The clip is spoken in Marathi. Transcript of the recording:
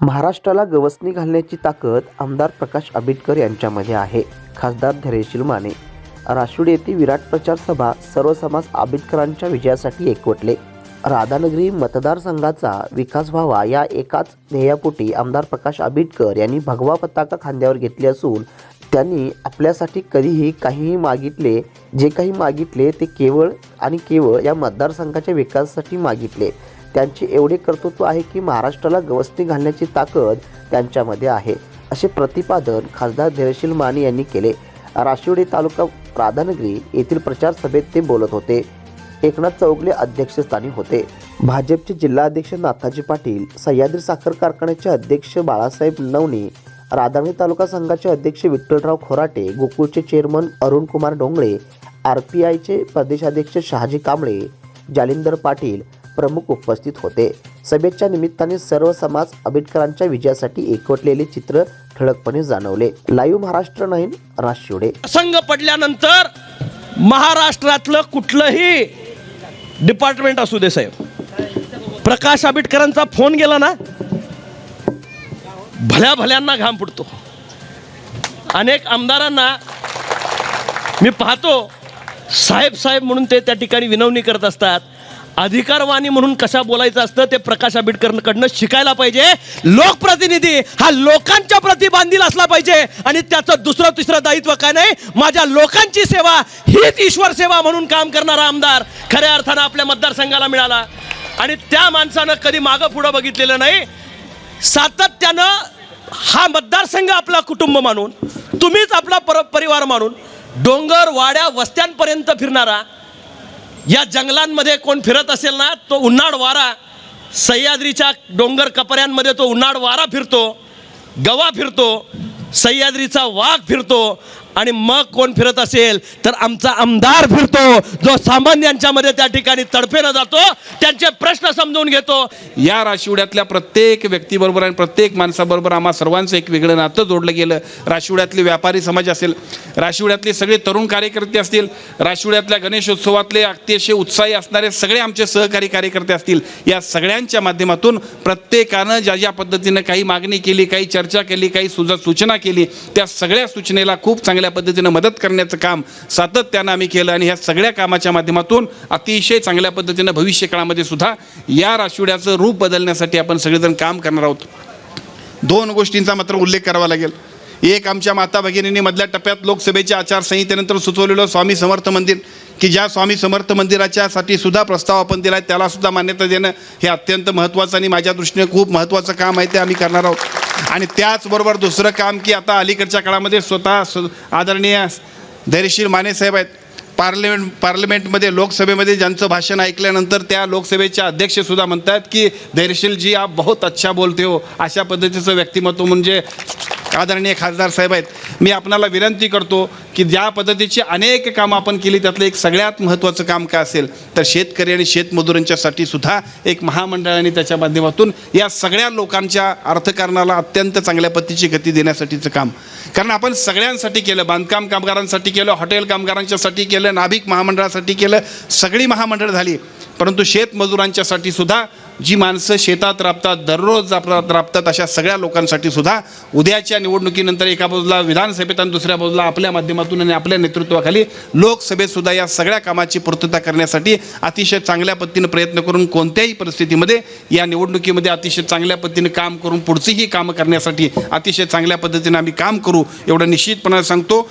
महाराष्ट्राला गवसणी घालण्याची ताकद आमदार प्रकाश आंबेडकर यांच्यामध्ये आहे. खासदार धैर्यशील माने. राशुड येथे विराट प्रचार सभा सर्व समाज आंबेडकरांच्या विजयासाठी एकवटले. राधानगरी मतदारसंघाचा विकास व्हावा या एकाच ध्येयापोटी आमदार प्रकाश आंबेडकर यांनी भगवा पताका खांद्यावर घेतली असून त्यांनी आपल्यासाठी कधीही काहीही मागितले जे काही मागितले ते केवळ आणि केवळ या मतदारसंघाच्या विकासासाठी मागितले. त्यांचे एवढे कर्तृत्व आहे की महाराष्ट्राला गवसणी घालण्याची ताकद त्यांच्यामध्ये आहे असे प्रतिपादन खासदार धैर्यशील माने यांनी केले. राशिवडी तालुका राधानगरी येथील प्रचार सभेत ते बोलत होते. एकनाथ चौगले अध्यक्षस्थानी होते. भाजपचे जिल्हाध्यक्ष नाथाजी पाटील सह्याद्री साखर कारखान्याचे अध्यक्ष बाळासाहेब नवनी राधानगरी तालुका संघाचे अध्यक्ष Vitthalrao Khorate गोकुळचे chairman Arunkumar Dongale R P आयचे प्रदेशाध्यक्ष शहाजी कांबळे जालिंदर पाटील प्रमुख उपस्थित होते. सभेच्या निमित्ताने सर्व समाज आंबेडकरांच्या विजयासाठी एकवटलेले चित्र ठळकपणे जाणवले. लाईव्ह महाराष्ट्र नाही राशिवडे. असंग पडल्यानंतर महाराष्ट्रातलं कुठलंही डिपार्टमेंट असू दे साहेब. प्रकाश आंबेडकरांचा फोन गेला ना भल्या भल्यांना घाम फुटतो. अनेक आमदारांना मी पाहतो साहेब साहेब म्हणून ते त्या ठिकाणी विनवणी करत असतात. अधिकारवाणी म्हणून कशा बोलायचं असतं ते प्रकाश आंबेडकरकडनं शिकायला पाहिजे. लोकप्रतिनिधी हा लोकांच्या प्रति बांधील असला पाहिजे. आणि त्याचं दुसरं तिसरं दायित्व काय नाही? माझ्या लोकांची सेवा हीच ईश्वर सेवा म्हणून काम करणारा आमदार खऱ्या अर्थानं आपल्या मतदारसंघाला मिळाला. आणि त्या माणसानं कधी मागं पुढं बघितलेलं नाही. सातत्यानं हा मतदारसंघ आपला कुटुंब मानून तुम्हीच आपला पर परिवार मानून डोंगर वाड्या वस्त्यांपर्यंत फिरणारा या जंगलांमध्ये कोण फिरत असेल ना तो उन्हाळ वारा सह्याद्रीच्या डोंगर कपऱ्यांमध्ये तो उन्हाळ वारा फिरतो गवा फिरतो सह्याद्रीचा वाघ फिरतो आणि मग कोण फिरत असेल तर आमचा आमदार फिरतो. जो सामान्यांच्यामध्ये त्या ठिकाणी तडफेला जातो त्यांचे प्रश्न समजून घेतो. या राशिवड्यातल्या प्रत्येक व्यक्तीबरोबर आणि प्रत्येक माणसाबरोबर आम्हा सर्वांचं एक वेगळं नातं जोडलं गेलं. राशिवड्यातले व्यापारी समाज असेल राशिवड्यातले सगळे तरुण कार्यकर्ते असतील राशिवड्यातल्या गणेशोत्सवातले अतिशय उत्साही असणारे सगळे आमचे सहकारी कार्यकर्ते असतील या सगळ्यांच्या माध्यमातून प्रत्येकानं ज्या ज्या पद्धतीनं काही मागणी केली काही चर्चा केली काही सुज सूचना केली त्या सगळ्या सूचनेला खूप चांगल्या पद्धतीनं मदत करण्याचं काम सातत्यानं आम्ही केलं आणि ह्या सगळ्या कामाच्या माध्यमातून अतिशय चांगल्या पद्धतीनं भविष्य काळामध्ये सुद्धा या राशिवड्याचं रूप बदलण्यासाठी आपण सगळेजण काम करणार आहोत. दोन गोष्टींचा मात्र उल्लेख करावा लागेल. एक आमच्या माता भगिनींनी मधल्या टप्प्यात लोकसभेच्या आचारसंहितेनंतर सुचवलेलं स्वामी समर्थ मंदिर की ज्या स्वामी समर्थ मंदिराच्यासाठी सुद्धा प्रस्ताव आपण दिला आहे त्याला सुद्धा मान्यता देणं हे अत्यंत महत्त्वाचं आणि माझ्या दृष्टीने खूप महत्त्वाचं काम आहे ते आम्ही करणार आहोत. आणि त्याचबरोबर दुसरं काम की आता अलीकडच्या काळामध्ये स्वतः स्व- आदरणीय धैर्यशील माने साहेब आहेत. पार्लमेंट पार्लमेंटमध्ये लोकसभेमध्ये ज्यांचं भाषण ऐकल्यानंतर त्या लोकसभेचे अध्यक्षसुद्धा म्हणतात की धैर्यशीलजी आप बहुत अच्छा बोलते हो. अशा पद्धतीचं व्यक्तिमत्व म्हणजे आदरणीय खासदार साहेब आहेत मी आपणाला विनंती करतो की ज्या पद्धतीची अनेक कामं आपण केली त्यातलं एक सगळ्यात महत्त्वाचं काम काय असेल तर शेतकरी आणि शेतमजुरांच्यासाठी सुद्धा एक महामंडळाने त्याच्या माध्यमातून या सगळ्या लोकांच्या अर्थकारणाला अत्यंत चांगल्या पद्धतीची गती देण्यासाठीचं काम. कारण आपण सगळ्यांसाठी केलं बांधकाम कामगारांसाठी केलं हॉटेल कामगारांच्यासाठी केलं नाभिक महामंडळासाठी केलं सगळी महामंडळ झाली. परंतु शेतमजुरांच्यासाठी सुद्धा जी माणसं शेतात राबतात दररोज राबतात राबतात अशा सगळ्या लोकांसाठी सुद्धा उद्याच्या निवडणुकीनंतर एका बाजूला विधानसभेत आणि दुसऱ्या बाजूला आपल्या माध्यमातून आणि आपल्या नेतृत्वाखाली लोकसभेत सुद्धा या सगळ्या कामाची पूर्तता करण्यासाठी अतिशय चांगल्या पद्धतीनं प्रयत्न करून कोणत्याही परिस्थितीमध्ये या निवडणुकीमध्ये अतिशय चांगल्या पद्धतीने काम करून पुढचीही कामं करण्यासाठी अतिशय चांगल्या पद्धतीने आम्ही काम करू एवढं निश्चितपणे सांगतो.